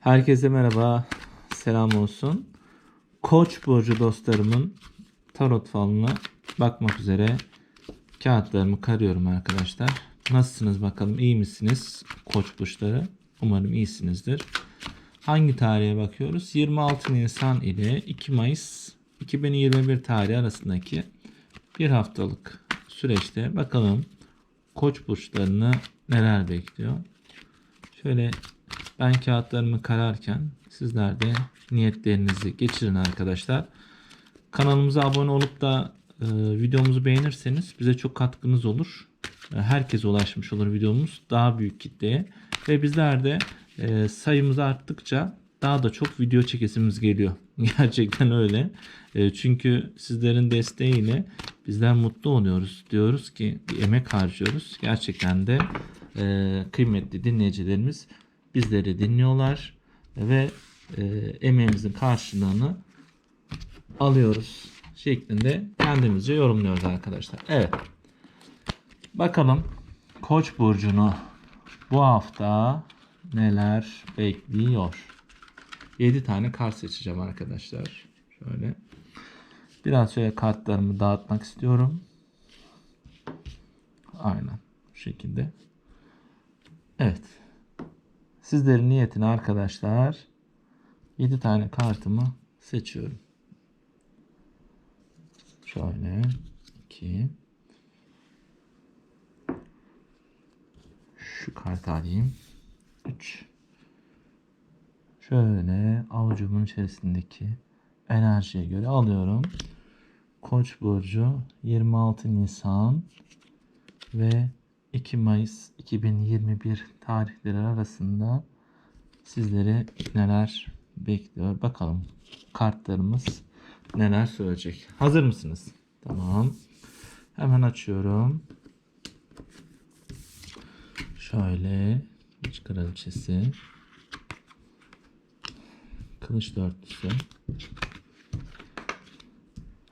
Herkese merhaba, selam olsun. Koç burcu dostlarımın tarot falına bakmak üzere kağıtlarımı karıyorum arkadaşlar. Nasılsınız bakalım, iyi misiniz Koç burçları? Umarım iyisinizdir. Hangi tarihe bakıyoruz? 26 Nisan ile 2 Mayıs 2021 tarihi arasındaki bir haftalık süreçte bakalım Koç burçlarını neler bekliyor. Şöyle ben kağıtlarımı kararken sizler de niyetlerinizi geçirin arkadaşlar. Kanalımıza abone olup da e, videomuzu beğenirseniz bize çok katkınız olur. E, herkese ulaşmış olur videomuz daha büyük kitleye ve bizler de e, sayımız arttıkça daha da çok video çekesimiz geliyor. Gerçekten öyle. E, çünkü sizlerin desteğiyle bizler mutlu oluyoruz. Diyoruz ki bir emek harcıyoruz. Gerçekten de e, kıymetli dinleyicilerimiz bizleri dinliyorlar ve e, emeğimizin karşılığını alıyoruz şeklinde kendimizce yorumluyoruz arkadaşlar. Evet. Bakalım Koç burcunu bu hafta neler bekliyor? 7 tane kart seçeceğim arkadaşlar. Şöyle. Biraz şöyle kartlarımı dağıtmak istiyorum. Aynen. Bu şekilde. Evet. Sizlerin niyetine arkadaşlar 7 tane kartımı seçiyorum. Şöyle 2 Şu kartı alayım. 3 Şöyle avucumun içerisindeki enerjiye göre alıyorum. Koç burcu 26 Nisan ve 2 Mayıs 2021 tarihleri arasında sizleri neler bekliyor bakalım. Kartlarımız neler söyleyecek. Hazır mısınız? Tamam. Hemen açıyorum. Şöyle Kılıç kraliçesi. Kılıç dörtlüsü.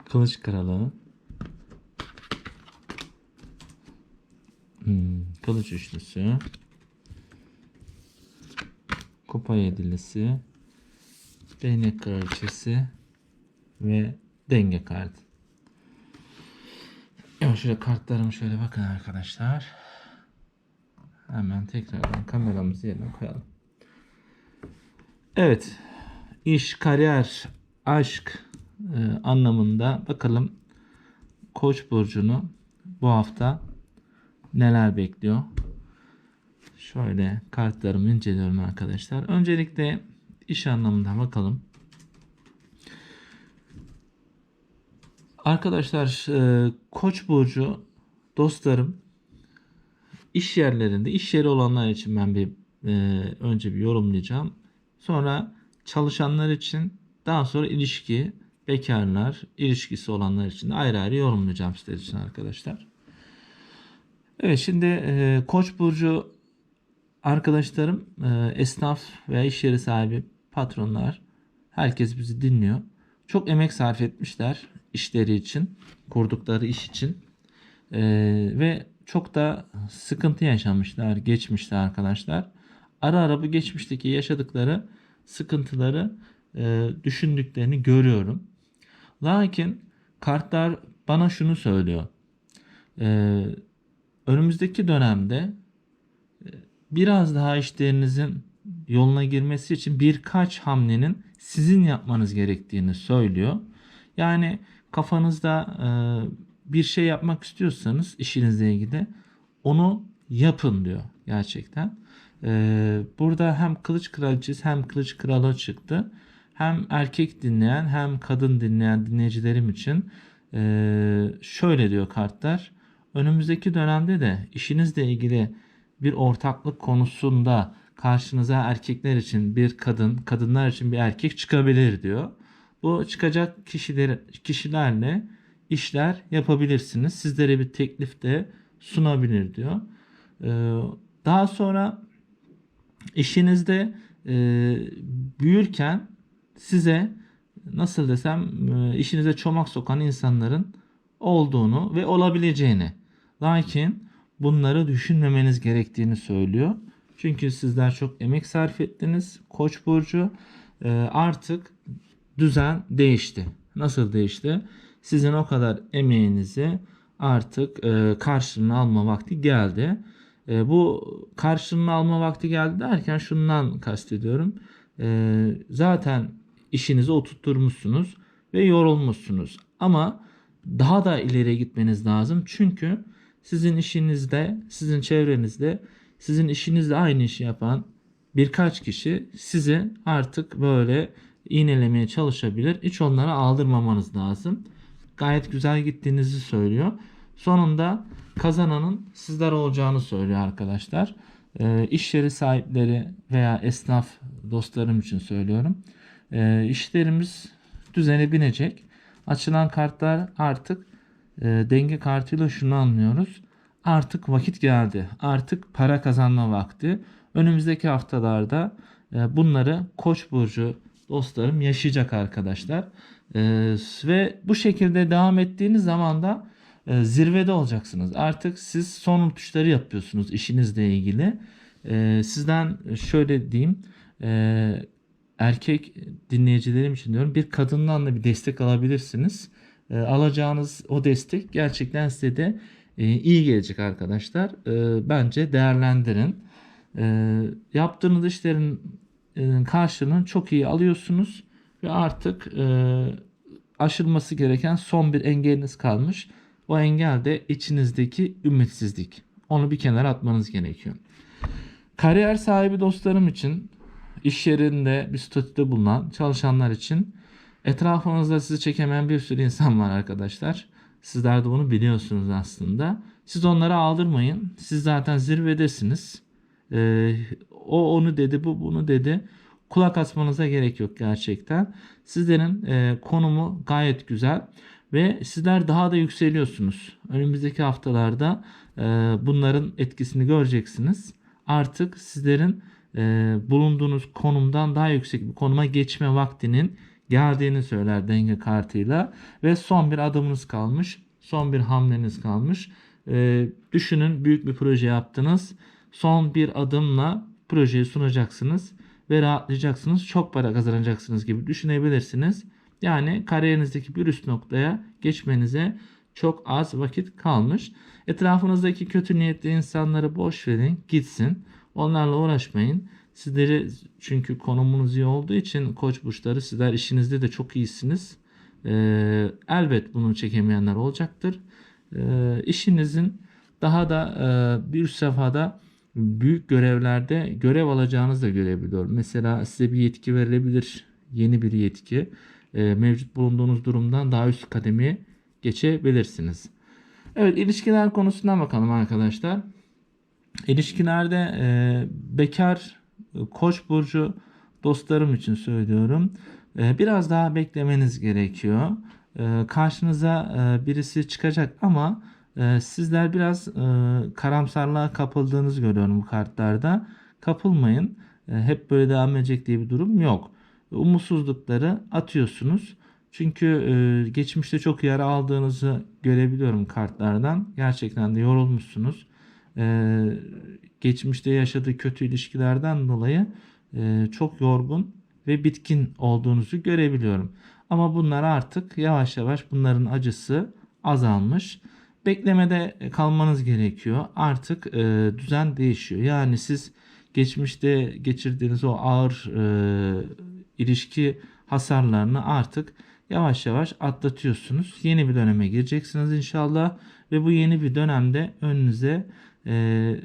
Kılıç kralı. Kılıç üçlüsü. Kupa yedilisi. Değnek kraliçesi. Ve denge kartı. Evet şöyle kartlarımı şöyle bakın arkadaşlar. Hemen tekrardan kameramızı yerine koyalım. Evet. İş, kariyer, aşk e, anlamında bakalım Koç burcunu bu hafta neler bekliyor? Şöyle kartlarımı inceliyorum arkadaşlar. Öncelikle iş anlamında bakalım. Arkadaşlar e, Koç burcu dostlarım iş yerlerinde iş yeri olanlar için ben bir e, önce bir yorumlayacağım. Sonra çalışanlar için daha sonra ilişki bekarlar ilişkisi olanlar için de ayrı ayrı yorumlayacağım sizler için arkadaşlar. Evet şimdi e, Koç burcu arkadaşlarım e, esnaf veya iş yeri sahibi patronlar herkes bizi dinliyor. Çok emek sarf etmişler işleri için, kurdukları iş için. E, ve çok da sıkıntı yaşamışlar, geçmişte arkadaşlar. Ara ara bu geçmişteki yaşadıkları sıkıntıları e, düşündüklerini görüyorum. Lakin kartlar bana şunu söylüyor. E, önümüzdeki dönemde e, biraz daha işlerinizin yoluna girmesi için birkaç hamlenin sizin yapmanız gerektiğini söylüyor. Yani kafanızda e, bir şey yapmak istiyorsanız işinizle ilgili onu yapın diyor gerçekten. Ee, burada hem kılıç kraliçesi hem kılıç kralı çıktı. Hem erkek dinleyen hem kadın dinleyen dinleyicilerim için şöyle diyor kartlar. Önümüzdeki dönemde de işinizle ilgili bir ortaklık konusunda karşınıza erkekler için bir kadın, kadınlar için bir erkek çıkabilir diyor. Bu çıkacak kişiler kişilerle işler yapabilirsiniz. Sizlere bir teklif de sunabilir diyor. Ee, daha sonra işinizde e, büyürken size nasıl desem e, işinize çomak sokan insanların olduğunu ve olabileceğini lakin bunları düşünmemeniz gerektiğini söylüyor. Çünkü sizler çok emek sarf ettiniz. Koç burcu e, artık düzen değişti. Nasıl değişti? Sizin o kadar emeğinizi artık e, karşılığını alma vakti geldi. E, bu karşılığını alma vakti geldi derken şundan kastediyorum. E, zaten işinizi oturtturmuşsunuz ve yorulmuşsunuz. Ama daha da ileriye gitmeniz lazım. Çünkü sizin işinizde, sizin çevrenizde, sizin işinizde aynı işi yapan birkaç kişi sizi artık böyle iğnelemeye çalışabilir. Hiç onlara aldırmamanız lazım. Gayet güzel gittiğinizi söylüyor. Sonunda kazananın sizler olacağını söylüyor arkadaşlar. E, iş yeri sahipleri veya esnaf dostlarım için söylüyorum. E, işlerimiz düzene binecek. Açılan kartlar artık e, denge kartıyla şunu anlıyoruz. Artık vakit geldi. Artık para kazanma vakti. Önümüzdeki haftalarda e, bunları Koç burcu dostlarım yaşayacak arkadaşlar. E, ve bu şekilde devam ettiğiniz zaman da e, zirvede olacaksınız. Artık siz son tuşları yapıyorsunuz işinizle ilgili. E, sizden şöyle diyeyim. E, erkek dinleyicilerim için diyorum bir kadından da bir destek alabilirsiniz. E, alacağınız o destek gerçekten size de e, iyi gelecek arkadaşlar. E, bence değerlendirin. E, yaptığınız işlerin e, karşılığını çok iyi alıyorsunuz ve artık e, aşılması gereken son bir engeliniz kalmış. O engel de içinizdeki ümitsizlik. Onu bir kenara atmanız gerekiyor. Kariyer sahibi dostlarım için iş yerinde bir statüde bulunan çalışanlar için etrafınızda sizi çekemeyen bir sürü insan var arkadaşlar. Sizler de bunu biliyorsunuz aslında. Siz onlara aldırmayın. Siz zaten zirvedesiniz. Ee, o onu dedi, bu bunu dedi. Kulak asmanıza gerek yok gerçekten. Sizlerin e, konumu gayet güzel ve sizler daha da yükseliyorsunuz. Önümüzdeki haftalarda e, bunların etkisini göreceksiniz. Artık sizlerin e, bulunduğunuz konumdan daha yüksek bir konuma geçme vaktinin geldiğini söyler denge kartıyla ve son bir adımınız kalmış, son bir hamleniz kalmış. E, düşünün büyük bir proje yaptınız. Son bir adımla projeyi sunacaksınız ve rahatlayacaksınız. Çok para kazanacaksınız gibi düşünebilirsiniz. Yani kariyerinizdeki bir üst noktaya geçmenize çok az vakit kalmış. Etrafınızdaki kötü niyetli insanları boş verin, gitsin. Onlarla uğraşmayın. Sizleri çünkü konumunuz iyi olduğu için koç burçları sizler işinizde de çok iyisiniz. Ee, elbet bunu çekemeyenler olacaktır. Ee, işinizin daha da e, bir üst büyük görevlerde görev alacağınızı da görebiliyorum. Mesela size bir yetki verilebilir. Yeni bir yetki. Ee, mevcut bulunduğunuz durumdan daha üst kademeye geçebilirsiniz. Evet ilişkiler konusundan bakalım arkadaşlar. İlişkilerde e, bekar e, koç burcu dostlarım için söylüyorum. E, biraz daha beklemeniz gerekiyor. E, karşınıza e, birisi çıkacak ama e, sizler biraz e, karamsarlığa kapıldığınızı görüyorum bu kartlarda. Kapılmayın. E, hep böyle devam edecek diye bir durum yok. Umutsuzlukları atıyorsunuz. Çünkü e, geçmişte çok yara aldığınızı görebiliyorum kartlardan. Gerçekten de yorulmuşsunuz. E, geçmişte yaşadığı kötü ilişkilerden dolayı e, çok yorgun ve bitkin olduğunuzu görebiliyorum. Ama bunlar artık yavaş yavaş bunların acısı azalmış. Beklemede kalmanız gerekiyor. Artık e, düzen değişiyor. Yani siz geçmişte geçirdiğiniz o ağır e, ilişki hasarlarını artık yavaş yavaş atlatıyorsunuz. Yeni bir döneme gireceksiniz inşallah ve bu yeni bir dönemde önünüze e,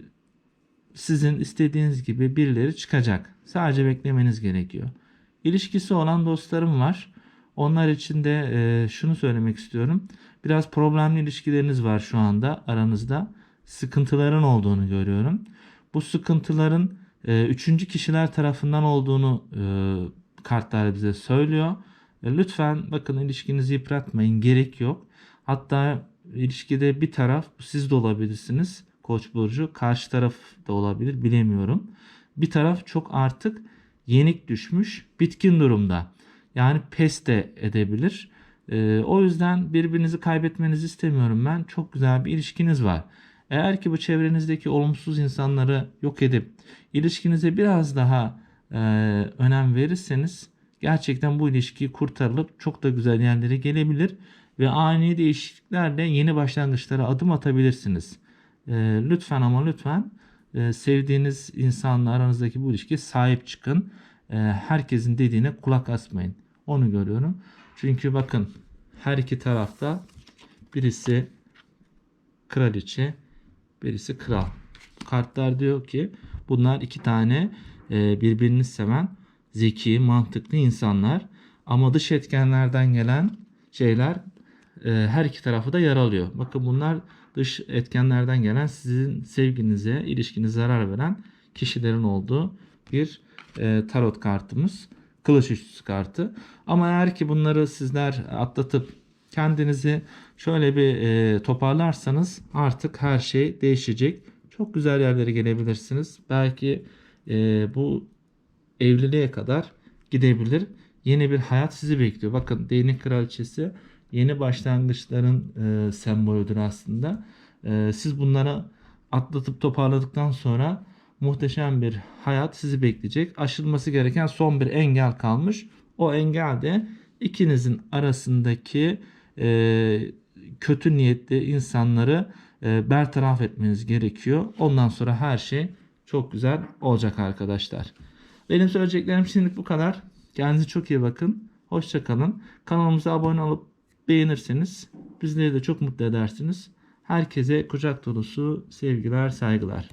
sizin istediğiniz gibi birileri çıkacak. Sadece beklemeniz gerekiyor. İlişkisi olan dostlarım var. Onlar için de e, şunu söylemek istiyorum. Biraz problemli ilişkileriniz var şu anda aranızda. Sıkıntıların olduğunu görüyorum. Bu sıkıntıların e, üçüncü kişiler tarafından olduğunu e, kartlar bize söylüyor. E, lütfen bakın ilişkinizi yıpratmayın. Gerek yok. Hatta ilişkide bir taraf siz de olabilirsiniz. Koç burcu karşı taraf da olabilir bilemiyorum. Bir taraf çok artık yenik düşmüş, bitkin durumda. Yani pes de edebilir. Ee, o yüzden birbirinizi kaybetmenizi istemiyorum ben. Çok güzel bir ilişkiniz var. Eğer ki bu çevrenizdeki olumsuz insanları yok edip ilişkinize biraz daha e, önem verirseniz gerçekten bu ilişki kurtarılıp çok da güzel yerlere gelebilir ve ani değişikliklerle yeni başlangıçlara adım atabilirsiniz. E, lütfen ama lütfen e, sevdiğiniz insanla aranızdaki bu ilişkiye sahip çıkın. E, herkesin dediğine kulak asmayın. Onu görüyorum. Çünkü bakın her iki tarafta birisi kraliçe, birisi kral. Kartlar diyor ki bunlar iki tane e, birbirini seven zeki, mantıklı insanlar. Ama dış etkenlerden gelen şeyler her iki tarafı da yaralıyor. Bakın bunlar dış etkenlerden gelen sizin sevginize, ilişkinize zarar veren kişilerin olduğu bir e, tarot kartımız. Kılıç üçlüsü kartı. Ama eğer ki bunları sizler atlatıp kendinizi şöyle bir e, toparlarsanız artık her şey değişecek. Çok güzel yerlere gelebilirsiniz. Belki e, bu evliliğe kadar gidebilir. Yeni bir hayat sizi bekliyor. Bakın değnek kraliçesi yeni başlangıçların e, sembolüdür aslında. E, siz bunları atlatıp toparladıktan sonra muhteşem bir hayat sizi bekleyecek. Aşılması gereken son bir engel kalmış. O engel de ikinizin arasındaki e, kötü niyetli insanları e, bertaraf etmeniz gerekiyor. Ondan sonra her şey çok güzel olacak arkadaşlar. Benim söyleyeceklerim şimdilik bu kadar. Kendinize çok iyi bakın. Hoşça kalın. Kanalımıza abone olup beğenirseniz bizleri de çok mutlu edersiniz. Herkese kucak dolusu sevgiler, saygılar.